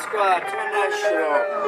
Squad International.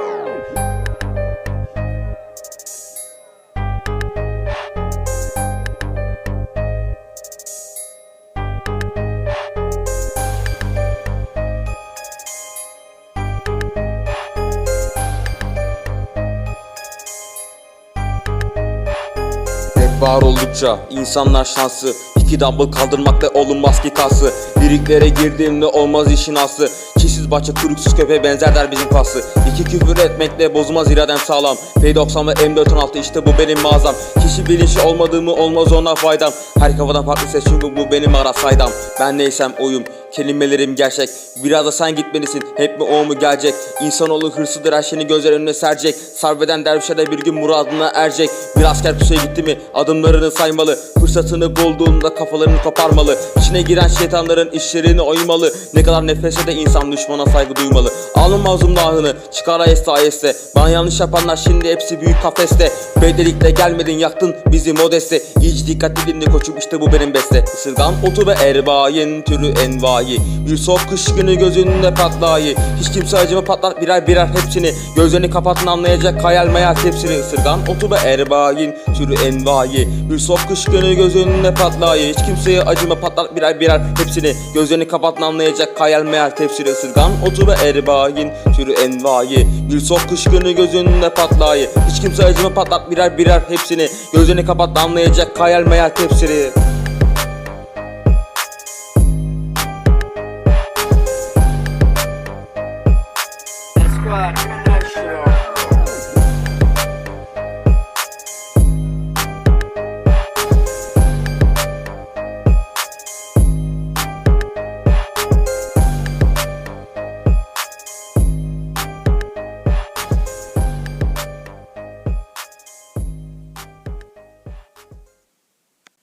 Var oldukça insanlar şansı İki dumbbell kaldırmakta olunmaz ki kası. Liriklere girdiğimde olmaz işin aslı. Çişsiz bahçe kuruksuz köpeğe benzer der bizim kası İki küfür etmekle bozulmaz iradem sağlam. P90 ve M416 işte bu benim mağazam. Kişi bilinçli olmadığımı olmaz ona faydam. Her kafadan farklı ses çünkü bu benim ara saydam. Ben neysem oyum Kelimelerim gerçek. Biraz da sen gitmelisin. Hep mi o mu gelecek? İnsanoğlu hırsıdır her şeyini gözler önüne serecek. Sarveden dervişe de bir gün muradına erecek. Bir asker pusuya gitti mi adımlarını saymalı. Fırsatını bulduğunda kafalarını koparmalı. İçine giren şeytanların işlerini oymalı. Ne kadar nefese de insan düşmana saygı duymalı. Alın mazlum ahını çıkar ayeste ayeste. Bana yanlış yapanlar şimdi hepsi büyük kafeste. Bedelikle gelmedin yaktın bizi modeste. İyice dikkatli dinle koçum işte bu benim beste. Isırgan otu ve erbayin türü envai Bir soğuk kış günü gözünde patlayı. Hiç kimse acıma patlar birer birer hepsini. Gözlerini kapatın anlayacak hayal meyal hepsini. Isırgan otu ve erbayin türü envai. Bir soğuk kış günü gözünde patlayı. Hiç kimseye acıma patlar birer birer hepsini. Gözlerini kapatın anlayacak hayal meyal hepsini. Isırgan otu ve erbayin türü envai. Bir soğuk kış günü gözünde patlayı. Hiç kimse acıma patlar birer birer hepsini. Gözlerini kapat anlayacak hayal meyal hepsini